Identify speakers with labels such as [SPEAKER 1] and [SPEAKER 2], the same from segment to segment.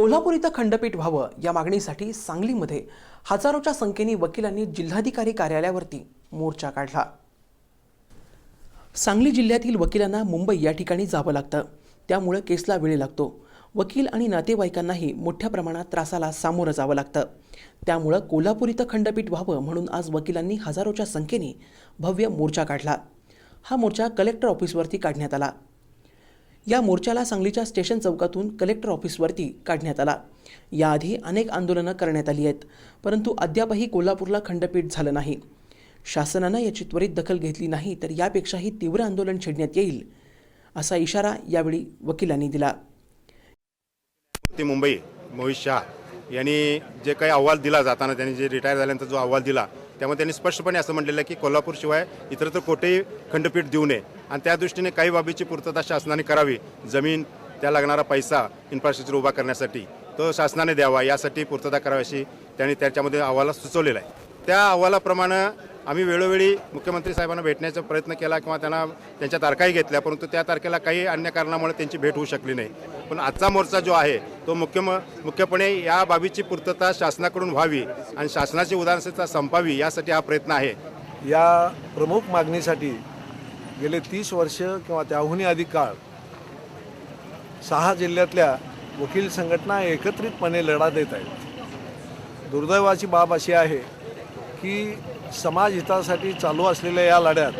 [SPEAKER 1] कोल्हापूर इथं खंडपीठ व्हावं या मागणीसाठी सांगलीमध्ये हजारोच्या संख्येने वकिलांनी जिल्हाधिकारी कार्यालयावरती मोर्चा काढला. सांगली जिल्ह्यातील वकिलांना मुंबई या ठिकाणी जावं लागतं. त्यामुळं केसला वेळ लागतो. वकील आणि नातेवाईकांनाही मोठ्या प्रमाणात त्रासाला सामोरं जावं लागतं. त्यामुळं कोल्हापूर इथं खंडपीठ व्हावं म्हणून आज वकिलांनी हजारोच्या संख्येने भव्य मोर्चा काढला. हा मोर्चा कलेक्टर ऑफिसवरती काढण्यात आला. या मोर्चाला सांगलीच्या स्टेशन चौकातून कलेक्टर ऑफिसवरती काढण्यात आला. याआधी अनेक आंदोलनं करण्यात आली आहेत परंतु अद्यापही कोल्हापूरला खंडपीठ झालं नाही. शासनानं याची त्वरित दखल घेतली नाही तर यापेक्षाही तीव्र आंदोलन छेडण्यात येईल असा इशारा यावेळी वकिलांनी दिला.
[SPEAKER 2] मुंबई मोहित शाह यांनी जे काही अहवाल दिला जाताना त्यांनी जे रिटायर झाल्यानंतर जो अहवाल दिला त्यामुळे त्यांनी स्पष्टपणे असं म्हटलेलं आहे की कोल्हापूरशिवाय इतरत्र कोठेही खंडपीठ देऊ नये. आणि त्या दृष्टीने काही बाबीची पूर्तता शासनाने करावी. जमीन त्या लागणारा पैसा इन्फ्रास्ट्रक्चर उभा करण्यासाठी तो शासनाने द्यावा यासाठी पूर्तता करावी अशी त्यांनी त्याच्यामध्ये अहवाला सुचवलेला आहे. त्या अहवालाप्रमाणे आम्ही वेळोवेळी मुख्यमंत्री साहेबांना भेटण्याचा प्रयत्न केला किंवा त्यांना त्यांच्या तारखाही घेतल्या परंतु त्या तारखेला काही अन्य कारणामुळे त्यांची भेट होऊ शकली नाही. पण आजचा मोर्चा जो आहे तो मुख्य मुख्यपणे या बाबीची पूर्तता शासनाकडून व्हावी आणि शासनाची उदाहरणता संपावी यासाठी हा प्रयत्न आहे.
[SPEAKER 3] या प्रमुख मागणीसाठी गेले तीस वर्ष किंवा त्याहूनही अधिक काळ सहा जिल्ह्यातल्या वकील संघटना एकत्रितपणे लढा देत आहेत. दुर्दैवाची बाब अशी आहे की समाज हितासाठी चालू असलेल्या या लढ्यात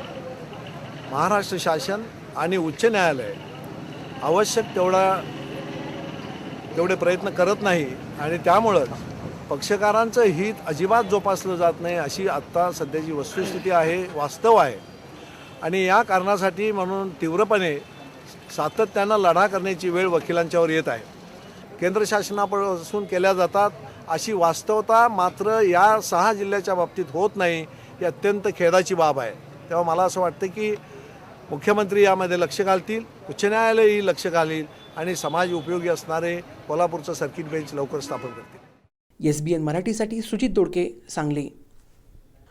[SPEAKER 3] महाराष्ट्र शासन आणि उच्च न्यायालय आवश्यक तेवढा तेवढे प्रयत्न करत नाही आणि त्यामुळंच पक्षकारांचं हित अजिबात जोपासलं जात नाही अशी आत्ता सध्याची वस्तुस्थिती आहे वास्तव आहे. आणि या कारणासाठी म्हणून तीव्रपणे सातत्यानं लढा करण्याची वेळ वकिलांच्यावर येत आहे. केंद्र शासनापासून केल्या जातात अशी वास्तवता मात्र या सहा जिल्ह्याच्या बाबतीत होत नाही ही अत्यंत खेदाची बाब आहे. तेव्हा मला असं वाटतं की मुख्यमंत्री यामध्ये लक्ष घालतील उच्च न्यायालयही लक्ष घालील आणि समाज उपयोगी असणारे कोल्हापूरचं सर्किट बेंच लवकर स्थापन करतील.
[SPEAKER 1] एस बी एन मराठीसाठी सुजित दोडके सांगली.